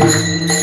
Música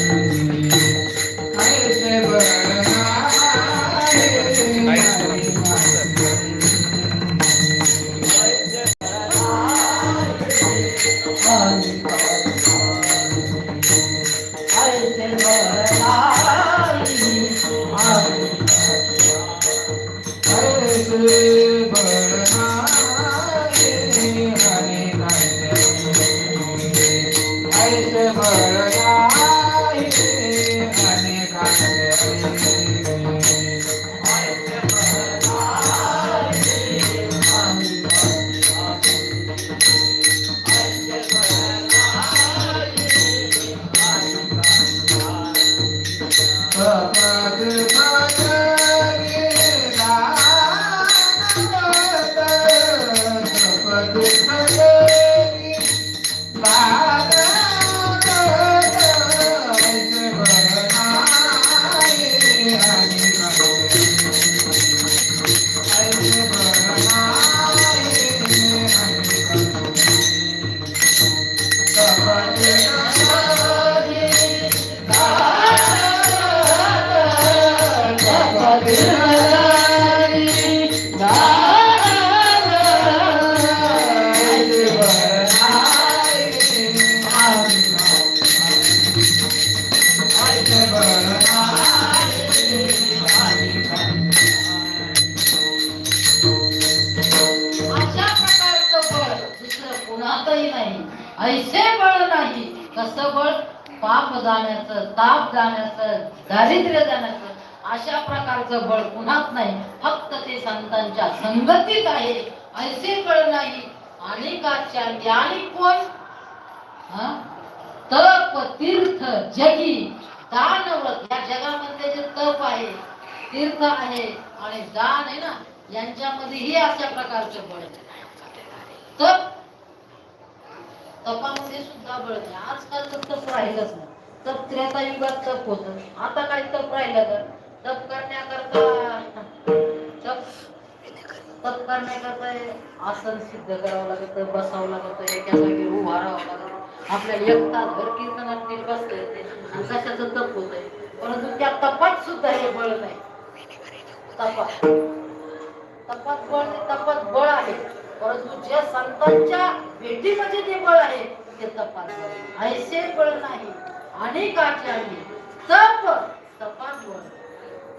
ऐसे जाण्याचं ताप जाण्याचं दारिद्र्य जाण्याचं अशा प्रकारचं बळ पुन्हाच नाही. फक्त ते संतांच्या संगतीत आहे. ऐसे बळ नाही. अनेकाच्या ज्ञानी कोण? तप तीर्थ जगी दानव्रत या जगामध्ये जे तप आहे तीर्थ आहे आणि दान आहे ना यांच्यामध्येही अशा प्रकारचे बळ तप. तपामध्ये सुद्धा बळ आजकाल तर तप राहिलंच नाही. तप त्रेता युगात तप होत. आता काय तप राहिलं तर? तप करण्याकरता तप तप करण्याकरता आसन सिद्ध करावं लागतं बसावं लागतं एका जागी उभा राहावं लागतं. आपल्याला एक तास भर कीर्तनात नीट बसता येते. आणि कशाचं तप होत आहे परंतु त्या तपात सुद्धा हे बळ नाही. तपात. तपात बळ ते तपात बळ आहे. परंतु ज्या संतांच्या भेटीमध्ये जे बळ आहे ते तपात बळ ऐसे बळ नाही. अनेकाचे आहे तप तपात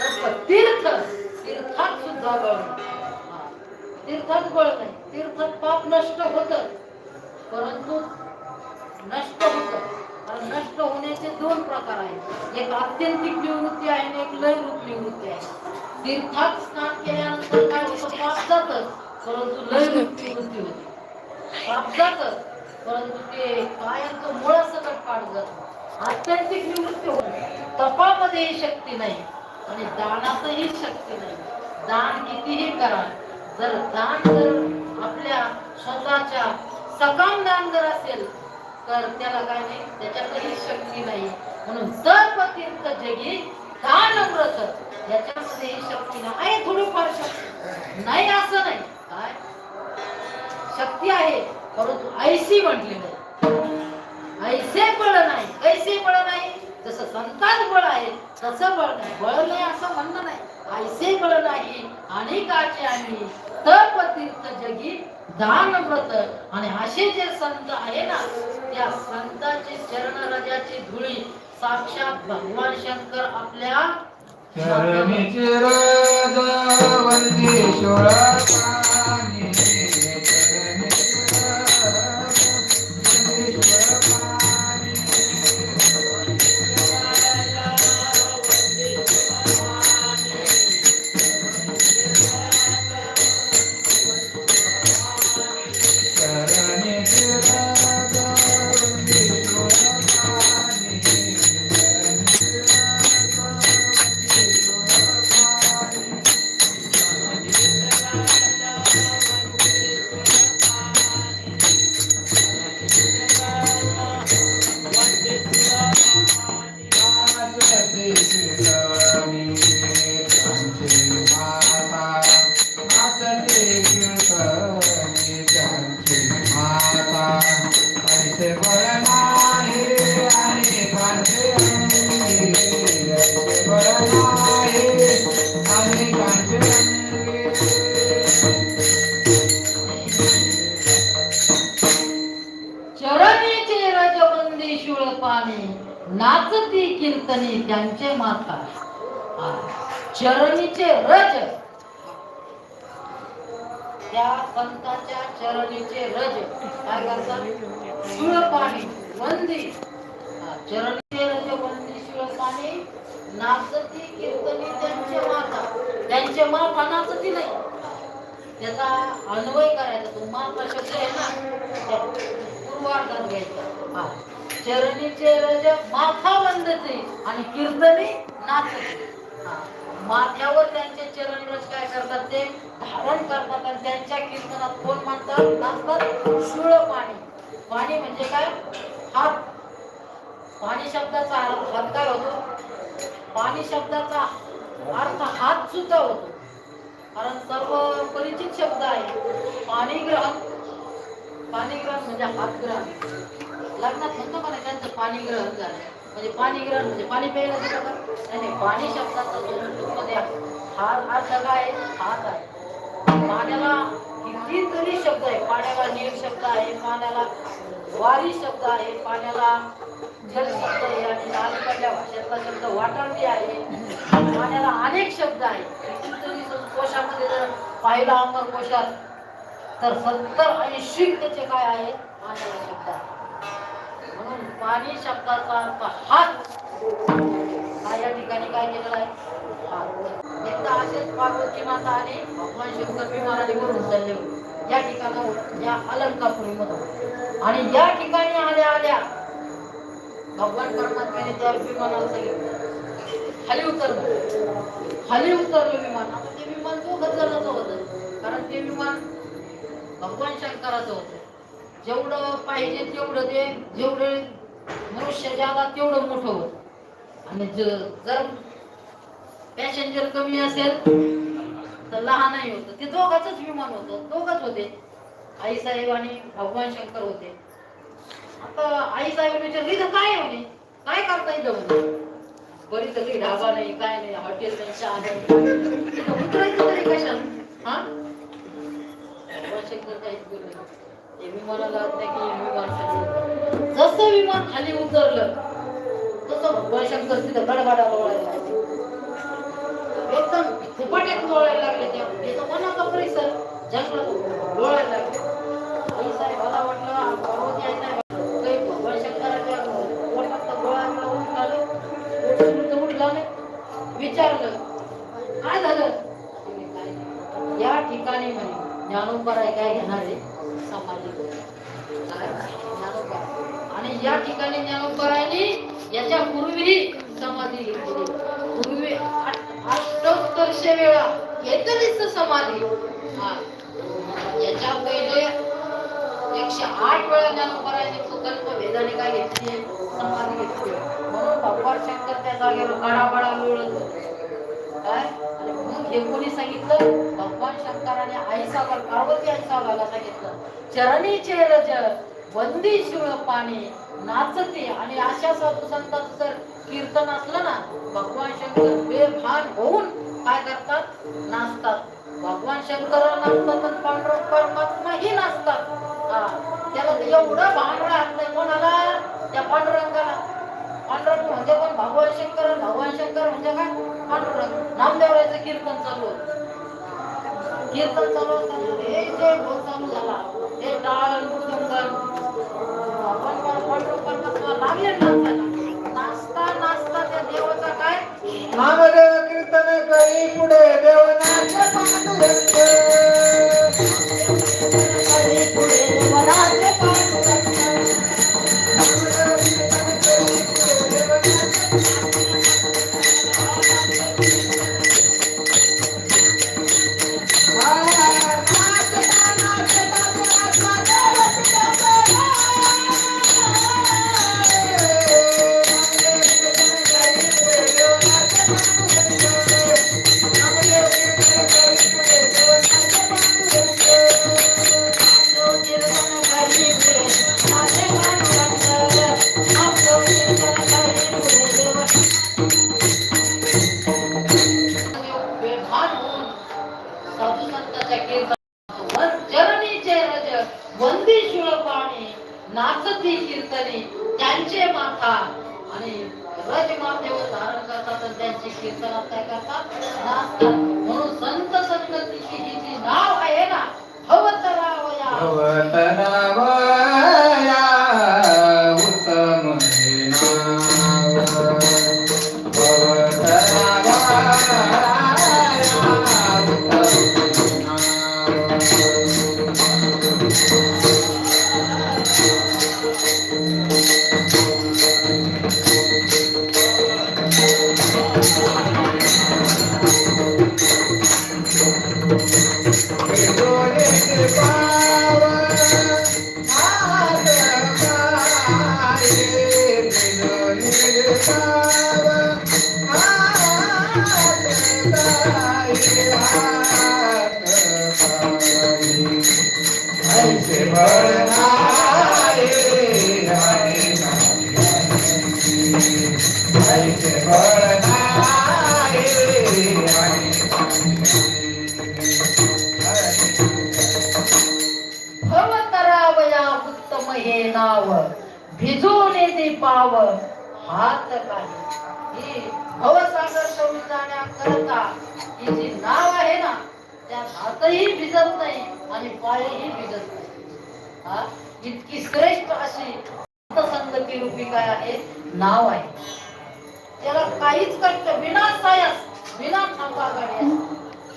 तप तीर्थ तीर्थात सुद्धा गळ तीर्थात बळ नाही तीर्थात पाप नष्ट होत. परंतु नष्ट होत. कारण नष्ट होण्याचे दोन प्रकार आहेत. एक आत्यंतिक निवृत्ती आहे आणि एक लयरूप निवृत्ती आहे. तीर्थात स्नान केल्यानंतर काय होतं? पाप जातच परंतु लयरूप निवृत्ती होते. पाप जातच परंतु ते कायमचं मुळ सकट काढ जात. आत्यंतिक निवृत्ती होईल तपामध्येही शक्ती नाही आणि दानातही शक्ती नाही. दान कितीही करा जर दान जर आपल्या स्वतःच्या सकाम दान जर असेल तर त्याला काय नाही त्याच्यातही शक्ती नाही. म्हणून जर पतीर्थ जगी दान व्रत याच्यामध्येही शक्ती नाही. थोडीफार शक्ती. नाही असं नाही. काय? शक्ती आहे परंतु ऐशी म्हटली नाही. ऐसे बळ नाही ऐसे बळ नाही. जसं संतान बळ आहे तसं बळ नाही. बळ नाही असं म्हणणं नाही. ऐसे बळ नाही अनेकाचे आम्ही तप तीर्थ जगी दान व्रत. आणि असे जे संत आहे ना त्या संतांचे चरण रजाची धुळी साक्षात भगवान शंकर आपल्या चरणी चिरद नाचती कीर्तनी त्यांचे माता त्यांचे माता नाचती नाही. त्याचा अन्वय करायचा. तो माता शब्द आहे ना त्या पूर्वार्धात घ्यायचा. चरणी चरणीचे रज माथा बंदते आणि कीर्तनी नाचते. माथ्यावर त्यांचे चरण रज काय करतात ते? धारण करतात आणि त्यांच्या कीर्तनात कोण म्हणतात? नाचतात शुळ पाणी पाणी म्हणजे काय? हात पाणी शब्दाचा अर्थ हात. काय होतो पाणी शब्दाचा अर्थ हात सुद्धा होतो. कारण सर्व परिचित शब्द आहे पाणी ग्रहण पाणी ग्रहण म्हणजे हातग्रहण लग्नात म्हणतो का नाही त्यांचं पाणी ग्रहण झालं. म्हणजे पाणी ग्रहण म्हणजे पाणी प्यायला दिलं का नाही नाही पाणी शब्दाचा मध्ये म्हणजे हात हा जगा आहे? हात आहे. पाण्याला कितीतरी शब्द आहे पाण्याला नीर शब्द आहे पाण्याला वारी शब्द आहे पाण्याला शब्द आहे आणि अलीकडल्या भाषेतला शब्द वाटारडी आहे पाण्याला अनेक शब्द आहेत कितीतरी कोशामध्ये जर पाहिला अमर कोशात तर सत्तर ऐंशी त्याचे काय आहे पाण्याला शब्द आहे म्हणून पाणी शब्दाचा अर्थ हात हा या ठिकाणी काय केलेला आहे एकदा असेच पार्वती माता आणि भगवान शंकर विमानाने वरून चालले या ठिकाणावर या अलंकापुरीमधून आणि या ठिकाणी आल्या आल्या भगवान परमात्म्याने जर विमानाला सांगितलं खाली उतरलं. खाली उतरलं विमान आता ते विमान दोघं जणांचं होतं कारण ते विमान भगवान शंकराचं होतं. जेवढं पाहिजे तेवढं ते जेवढे मनुष्य जागा तेवढं मोठं होत. आणि जर पॅसेंजर कमी असेल तर लहानही होतं. ते दोघांच विमान होतं. दोघच होते. आई साहेब आणि भगवान शंकर होते. आता आई साहेब विचारली तर काय म्हणे काय करता इथं म्हणे बरी सगळी ढाबा नाही काय नाही हॉटेल नाही चहा नाही. उतरायचं तरी कशात हा? शंकर काहीच बोलले नाही. विमानाला वाटलं की विमान खाली जसं विमान खाली उतरलं तसं भगवान शंकर तिथं गडबडा लोळायला एकदम फुपाट्यात लोळायला लागले त्या. तिथं वनाचा परिसर. जंगलात लोळायला लागले. आई साहेबाला वाटलं पार्वती आई विचारलं. काय झालं? या ठिकाणी म्हणे ज्ञानोपराय काय घेणार आहे? समाधी काय? आणि या ठिकाणी ज्ञानोपरायने याच्या पूर्वी समाधी घेतली. पूर्वी आठ- अष्टोत्तरशे वेळा घेतलीच समाधी. हा. याच्या पहिले एकशे आठ वेळा ज्ञानोबरायने प्रकल्प वेदाने काय घेतली समाधी घेतली म्हणून भगवान शंकर त्या जागेवर गडाबडा मिळत होते. काय? आणि म्हणून हे कोणी सांगितलं? भगवान शंकराने आई सागर पार्वती आई सागरला सांगितलं चरणीचे रज बंदी शिळ पाणी नाचते. आणि अशा साधू संतांचं जर कीर्तन असलं ना भगवान शंकर बेभान होऊन काय करतात? नाचतात. भगवान शंकर नाचतात आणि पांडुरंग परमात्मा ही नाचतात. त्याला तर एवढं भान राहत नाही कोणाला? त्या पांडुरंगाला. पांडुरंग म्हणजे कोण? भगवान शंकर भगवान शंकर म्हणजे काय? पांडुरंग. नामदेवरायचं कीर्तन चालू होत. कीर्तन चालू असताना हे जे बोल चालू झाला. हे टाळ मृदुंगन भगवान पांडुरंग लागले नाचता नाचता त्या देवाचा काय? नामदेव कीर्तन करी पुढे देवनाथ. पांडुरंग वंदी शिवपाणी नाचती कीर्तने त्यांचे माथा. आणि रज माथेवर धारण करतात आणि त्यांची कीर्तन त्या करतात. नाचतात. म्हणून संत संतती जी नाव आहे ना भवतरावया. भवतरावया. नाव भिजून येते पाव हात काही ही भवसागर सोडून जाण्याकरता ही जी नाव आहे ना त्या हातही भिजत नाही आणि पायही भिजत नाही. हा? इतकी श्रेष्ठ अशी संगती रूपी काय आहे? नाव आहे. त्याला काहीच कष्ट विना सायस विना थांबा गाडी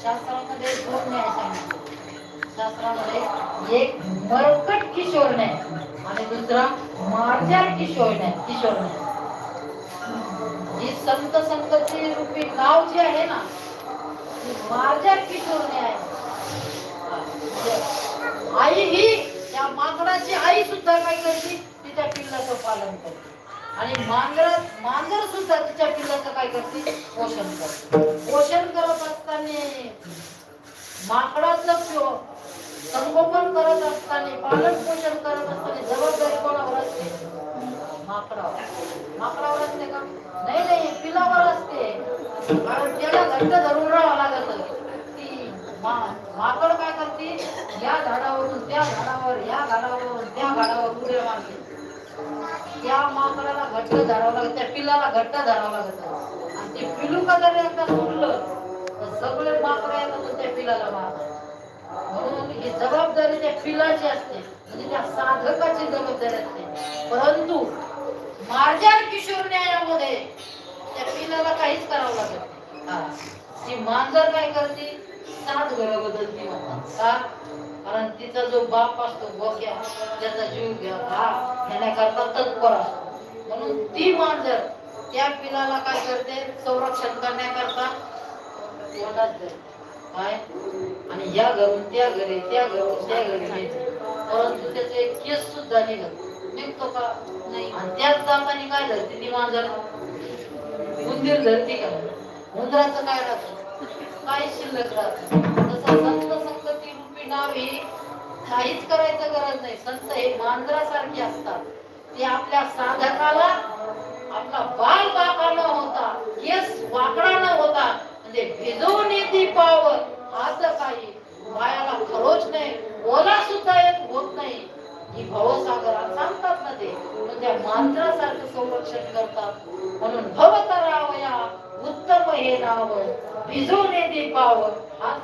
शास्त्रामध्ये दोन न्याय सांगितले. शास्त्रामध्ये एक मरकट किशोर न्याय आणि दुसरा मार्जार किशोर न्याय किशोर न्याय ही संत संगती रूपी नाव जी आहे ना ती मार्जार किशोर न्याय म्हणजे आई ही त्या माकडाची आई सुद्धा काय करते? तिच्या पिल्लाचं पालन करते. आणि मांजर मांजर सुद्धा तिच्या पिल्लाचं काय करते? पोषण करते. पोषण करत असताना माकडाचं संगोपन करत असताना पालन पोषण करत असताना जबाबदारी कोणावर असते? माकडावर माकडावर असते का? नाही नाही पिलावर असते. कारण त्याला घट्ट धरून राहावं लागत. माकड काय करते? या झाडावरून त्या झाडावर या झाडावरून त्या झाडावर उड्या मारते. त्या माकडाला घट्ट धरावं लागत त्या पिल्लाला घट्ट धरावं लागत आणि ते पिलू का जर एकदा सोडलं तर सगळे माकड येतात त्या पिलाला मारतात म्हणून ही जबाबदारी त्या पिलाची असते. म्हणजे त्या साधकाची जबाबदारी असते. परंतु मार्जार किशोर न्यायामध्ये त्या पिलाला काहीच करावं लागत ती मांजर काय करते? सात घर बदलती म्हणतात. का कारण तिचा जो बाप असतो बोक्या त्याचा जीव घ्या हा घेण्याकरता तत्पर असतो. म्हणून ती मांजर त्या पिलाला काय करते? संरक्षण करण्याकरता तोंडात धरते. काय? आणि या घरून त्या घरी त्या घरून त्या घरी नेते. परंतु त्याचे एक केस सुद्धा निघत निघतो का? नाही. आणि त्याच जाताना काय धरते ती मांजर उंदीर धरती का? उंदराचं काय राहतं? काय शिल्लक राहत? तसं संत संगती रूपी नाव काहीच करायचं गरज नाही. संत हे मांजरासारखे असतात. ते आपल्या साधकाला आपला बाल बाका न होता केस वाकडा न होता म्हणजे भिजवून येते पावर. हात काही पायाला खरोच नाही ओला सुद्धा येत होत नाही. ही भवसागरात सांगतात ना ते म्हणजे मांजरासारखं संरक्षण करतात. म्हणून भवता हे नाव येते पावर हात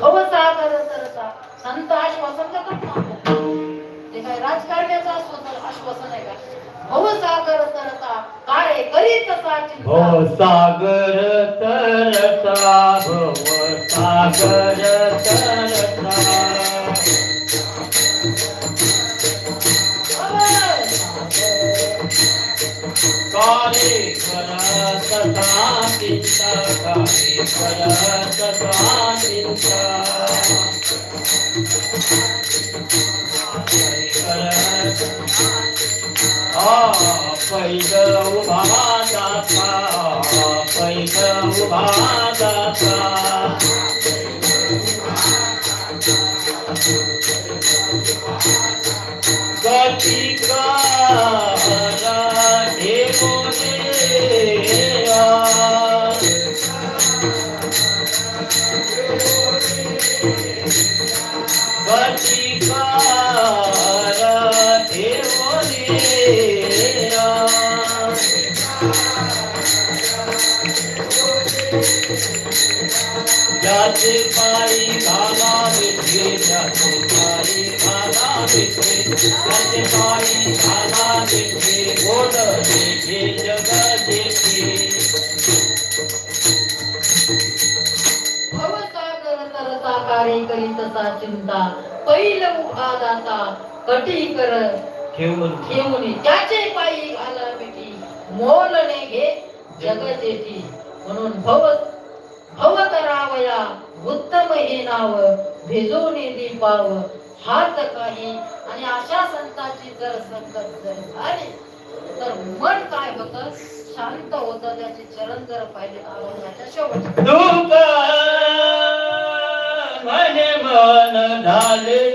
भवसागर तरता संत आश्वासन आपल्याला. ते काय राजकारण्याचं आश्वासन आश्वासन आहे का? भवसागर तरता काळे करीत सागर तरता भव सागर तरता काले पैदल उभा जाता पैदल उभा जाता गती का ज्याचे पायी घाला विठे ज्याचे पायी घाला विठे ज्याचे पायी घाला विठे गोड देखे जग देखे कार्य करीतसा चिंता. पैल उभा दाता कटी कर. ठेवून. घेऊन त्याचे पायी घाला मिठी मोलने घे जग जेठी म्हणून भव अवतरावया उत्तम हे नाव भेजोने दीपाव हात काही. आणि अशा संतांची जर संगत जर झाली तर मन काय होत? शांत होत. त्याचे चरण जर पाहिले अभंगाच्या शेवट. मन झाले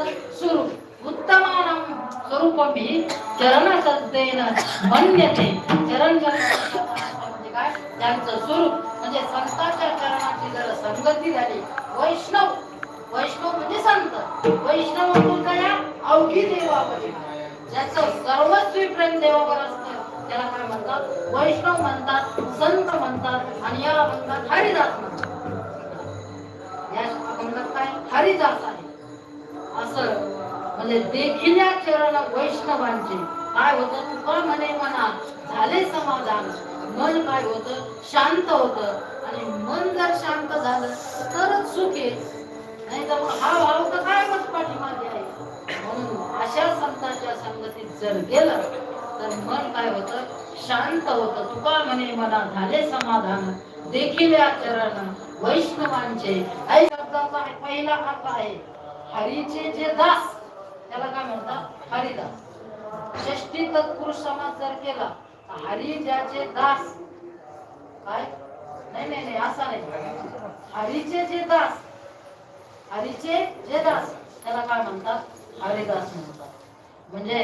स्वरूप अर्थ स्वरूप उत्तमानम स्वरूपमी चरण सद्देन मन्यते. चरण म्हणजे काय? त्यांचं स्वरूप. म्हणजे संतांच्या चरणाची जर संगती झाली वैष्णव. वैष्णव म्हणजे संत. वैष्णव म्हणजे अवघी देवावरी ज्याचं सर्वस्वी प्रेम देवावर असतं. त्याला काय म्हणतात? वैष्णव म्हणतात संत म्हणतात आणि या म्हणतात हरिदास म्हणतात. या म्हणतात काय? हरिदास आहे. असं म्हणजे देखील चरण वैष्णवांचे. काय होतं? तुका म्हणे म्हणा झाले समाधान. मन काय होतं? शांत होतं. आणि मन जर शांत झालं तरच सुख. आहे नाही तर मग हा भाव तर काय मत पाठीमागे आहे? म्हणून अशा संतांच्या संगतीत जर गेलं तर मन काय होतं? शांत होतं. तुका म्हणे म्हणा झाले समाधान. देखील या चरण वैष्णवांचे. ऐ शब्दाचा पहिला अर्थ आहे. हरीचे जे दास त्याला काय म्हणतात? हरिदास. षष्टी तत्पुरुष समाज जर केला तर हरी ज्याचे दास काय? नाही नाही नाही असा नाही. हरीचे जे दास हरीचे जे दास त्याला काय म्हणतात? हरिदास म्हणतात. म्हणजे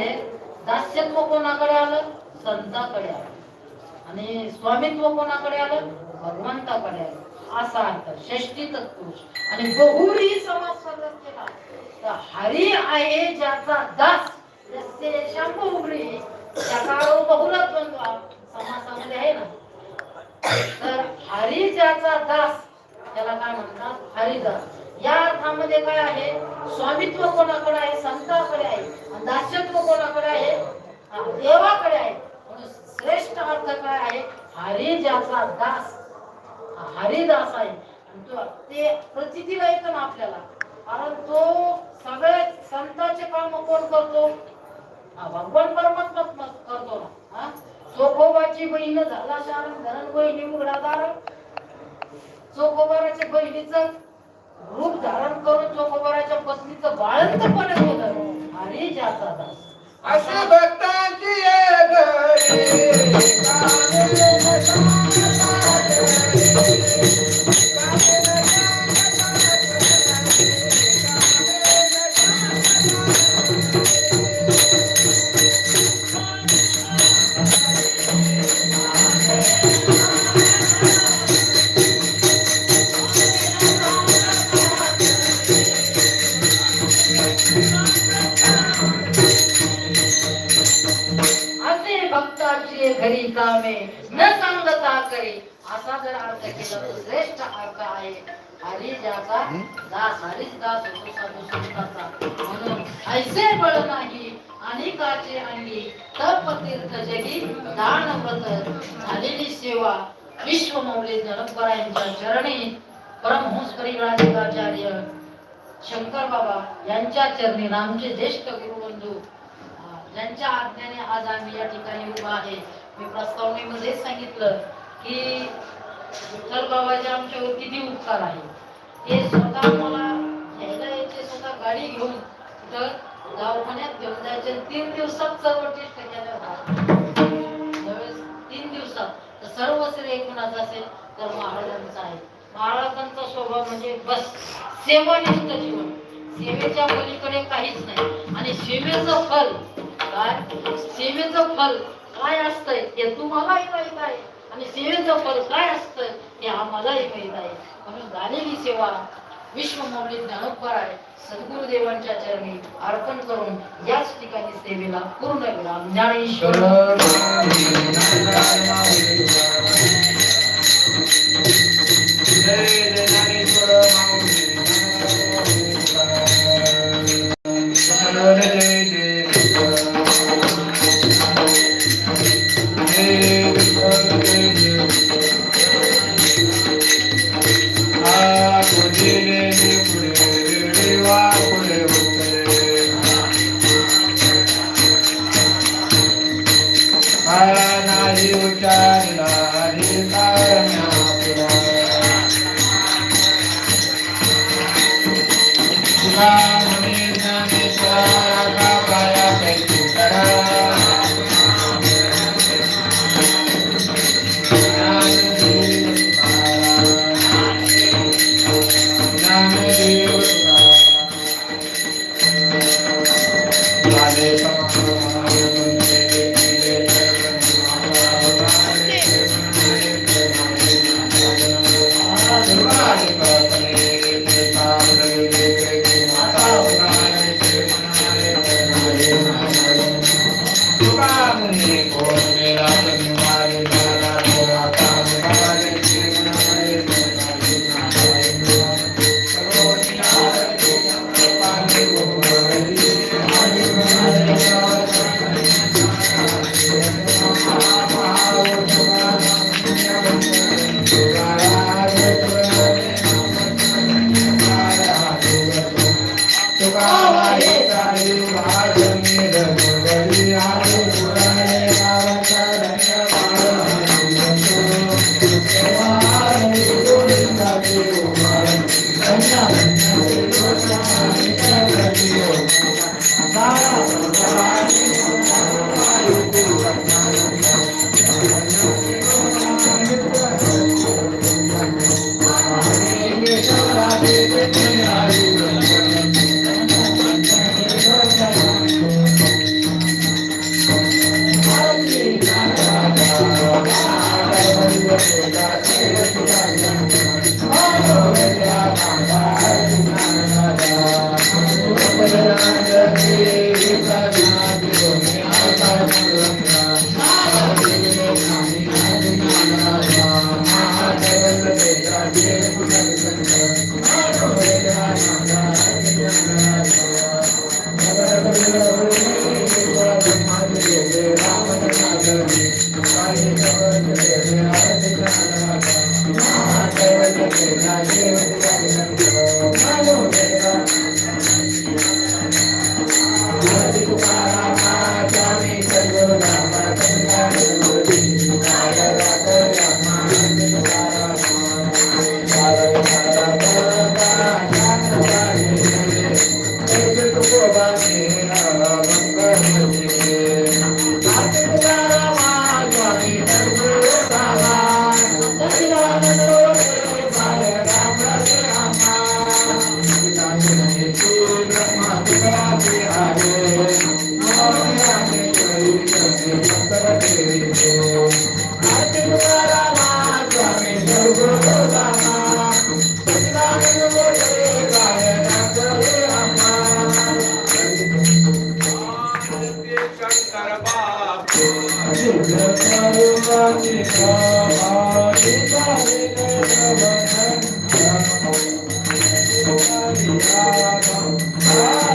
दास्यत्व कोणाकडे आलं? संताकडे आलं. आणि स्वामित्व कोणाकडे आलं? भगवंताकडे आलं. असा अर्थ षष्टी तत्पुरुष आणि बहुरी समास स्वतः केला. तर हरी आहे ज्याचा दास. म्हणजे जसे शंभू उघडी त्याकाळो बहुलच बनतो समासामध्ये आहे ना. तर हरी ज्याचा दास त्याला काय म्हणतात? हरिदास. या अर्थामध्ये काय आहे? स्वामित्व कोणाकडे आहे? संताकडे आहे. दास्यत्व कोणाकडे आहे? देवाकडे आहे. म्हणून श्रेष्ठ अर्थ काय आहे? हरी ज्याचा दास. हरिदास आहे. आणि तो ते प्रचितीला येतो ना आपल्याला. कारण तो सगळे संतांचे काम कोण करतो? भगवान परमात्मा करतो ना. हा? चोखोबाची बहीण झाला शारण धरण बहिणी उघडादार चोखोबाराच्या बहिणीचं रूप धारण करून चोखोबाराच्या पत्नीचं बाळंतपणे होत अरे ज्याचा दास अशा भक्तांची सेवा विश्व मौली जनपरायांच्या चरणी परमहंस परिव्राजकाचार्य शंकर बाबा यांच्या चरणी आमचे ज्येष्ठ गुरुबंधू यांच्या आज्ञाने आज आम्ही या ठिकाणी उभा आहे. मी प्रस्तावनेमध्ये सांगितलं की विठ्ठल बाबाचे आमच्यावर किती उपकार आहे. ते स्वतः मला घ्यायला यायचे स्वतः गाडी घेऊन तर दवाखान्यात घेऊन जायचे तीन दिवसात सर्व टेस्ट केल्या सर्व श्रेय कुणाचं असेल तर महाराजांचा आहे. महाराजांचा स्वभाव म्हणजे बस सेवानिष्ठ जीवन. सेवेच्या पलीकडे काहीच नाही. आणि सेवेचं फल काय? सेवेचं फल काय असतंय हे तुम्हालाही माहीत आहे. आणि सेवेचं फल काय असतं हे आम्हालाही माहीत आहे. म्हणून झालेली सेवा विश्वमौली ज्ञानोपर आहे सद्गुरुदेवांच्या चरणी अर्पण करून याच ठिकाणी सेवेला पूर्ण केला. ज्ञानेश्वर जय जय जय आहे